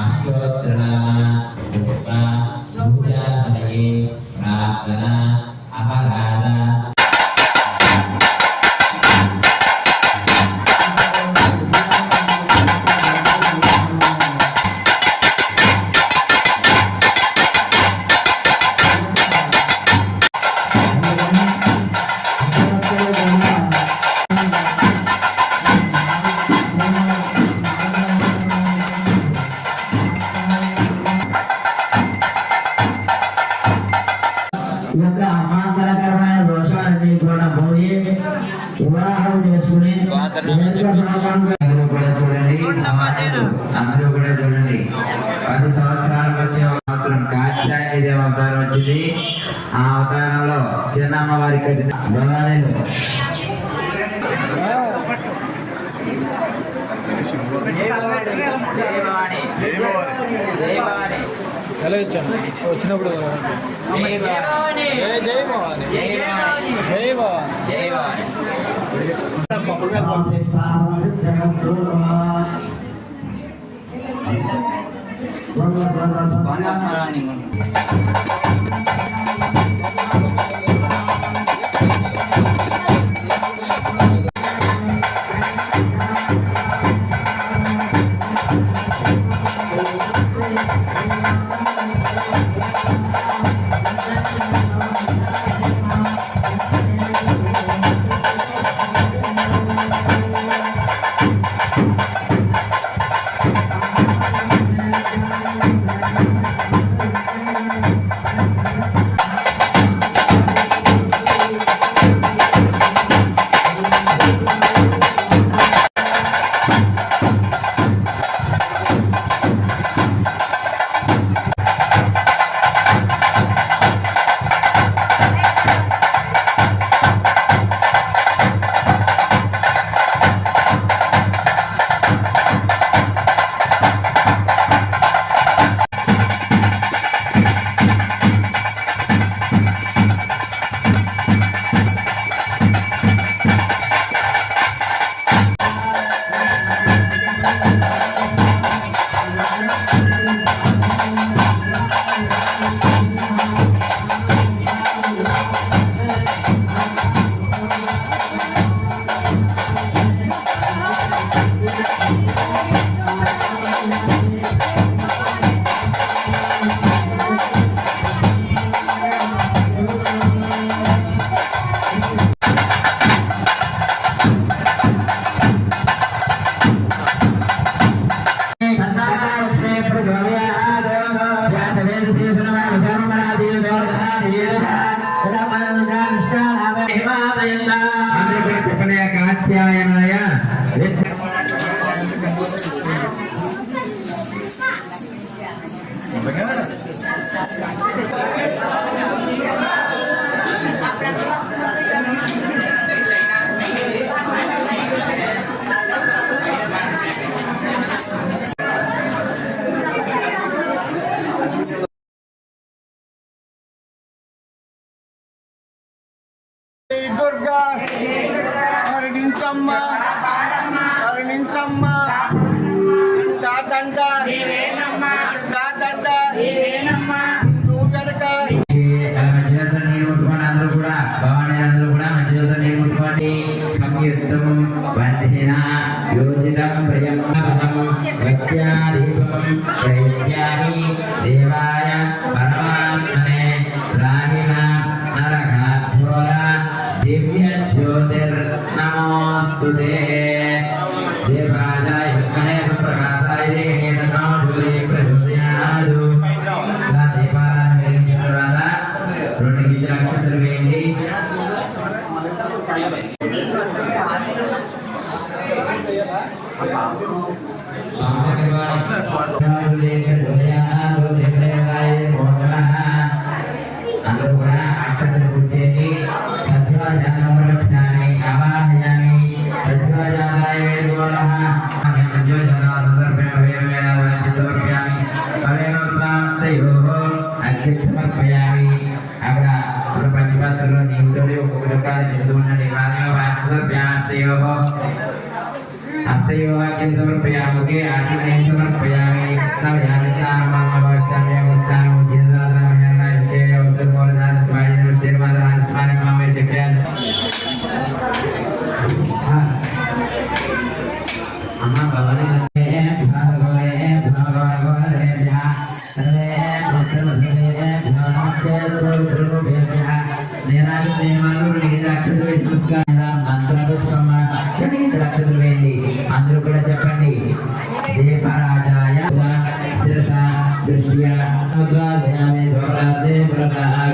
అష్ట నాయనమ్మ వారికి ఎలా ఇచ్చాను వచ్చినప్పుడు జై జై భవాని జై భవాని బాగా స్మరాన్ని చెప్పలేక అధ్యాయం దుర్గా. కరుణించమ్మ కరుణించమ్మ కాదండ కాదండ నువ్వు కనుక అందరూ కూడా భవానీ అందరూ కూడా మంచి యోజన నిర్మించుకోండి సంయుక్తం బంధిన యోజితం ప్రియం नमोऽस्तु ते हस्तयोः किं समर्पयामि के आत्मने समर्पयामि नव्यामि स्नानमानवचर्यम् ta'ala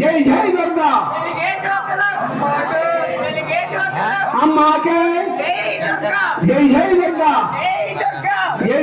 జై జై దుర్గా అమ్మాకే జై జై దుర్గా జై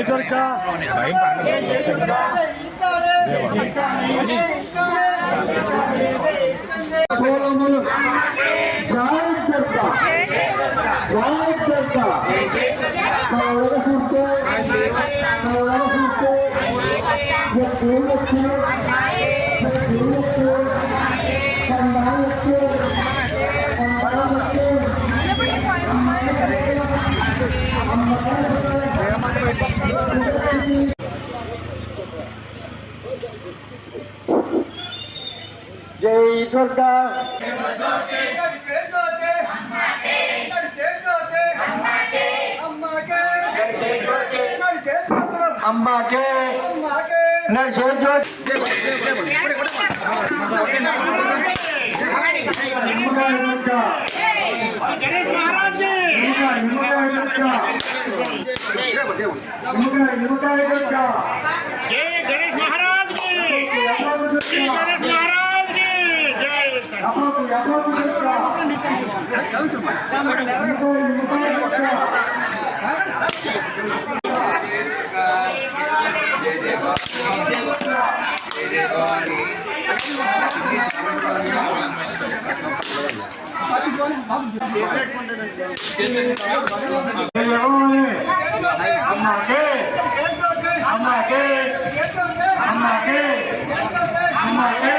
జయదుర్గ. జయదుర్గ. జై దుర్గా అమ్మాకే నడిచే జ్యోతి అమ్మాకే అమ్మాకే అమ్మాకే అమ్మాకే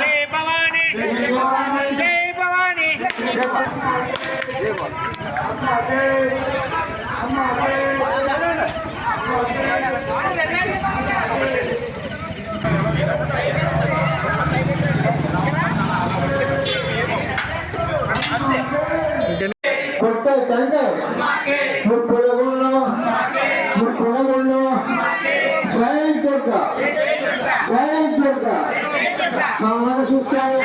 జై భవాని జై భవాని జై বাংলাদেশ উচ্চায়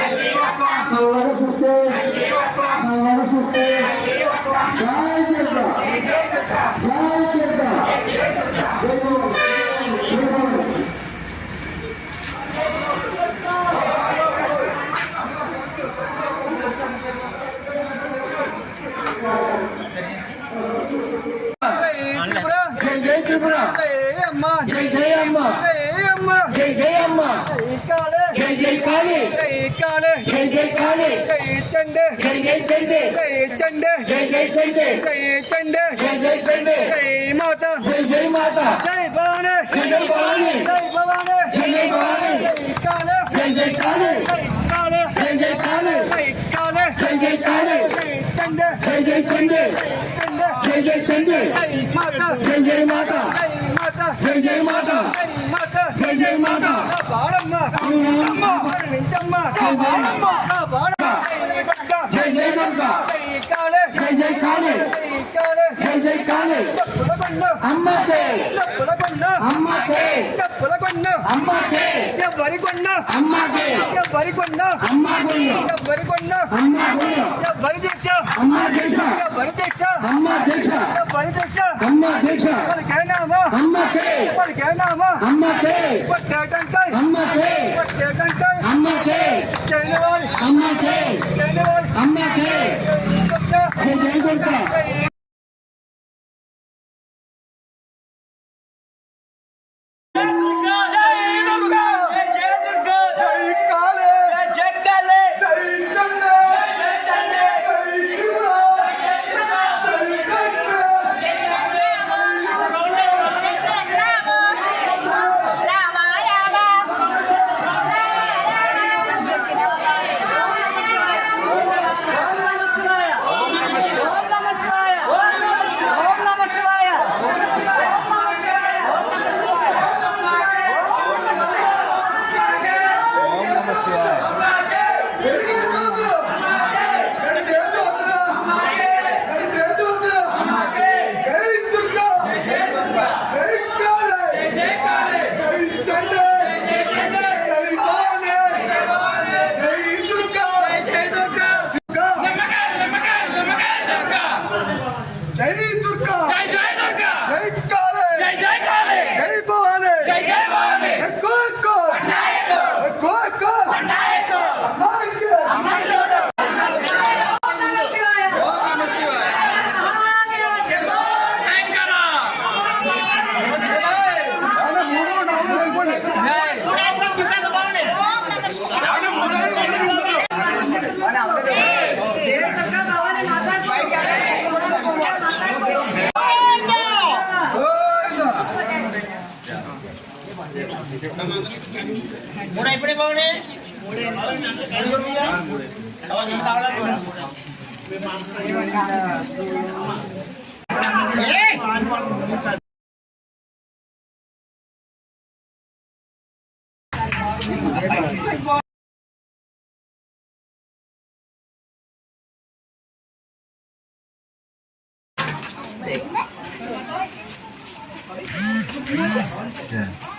जय जय काले जय काले जय जय काले जय चंडे जय जय चंडे जय चंडे जय जय चंडे जय चंडे जय जय चंडे जय माता जय जय माता जय भवानी जय जय भवानी जय भवानी जय जय भवानी जय काले जय जय काले जय काले जय जय काले जय काले जय जय काले जय चंडे जय जय चंडे जय जय चंडे जय माता जय जय माता जय माता जय जय माता జై జై మాత బాడమ్మ అమ్మ నించమ్మ బాడమ్మ బాడమ్మ జై జై దుర్గా కాళే జై జై కాళీ కాళే జై జై కాళీ పులగొండ అమ్మకే అమ్మకే. అమ్మకే వరికొండ? అమ్మకే. వరికొండ? అమ్మ గుళ్ళు వరికొండ? అమ్మ గుళ్ళు వరి దీక్ష అమ్మ దీక్ష వరి దీక్ష అమ్మ దీక్ష వరి దీక్ష అమ్మ దీక్ష వాళ్ళకేనామా అమ్మకే. వాళ్ళకేనామా అమ్మకే. అమ్మకే. ಜೈ మూడు అయిపోయి బాగుంది Yeah.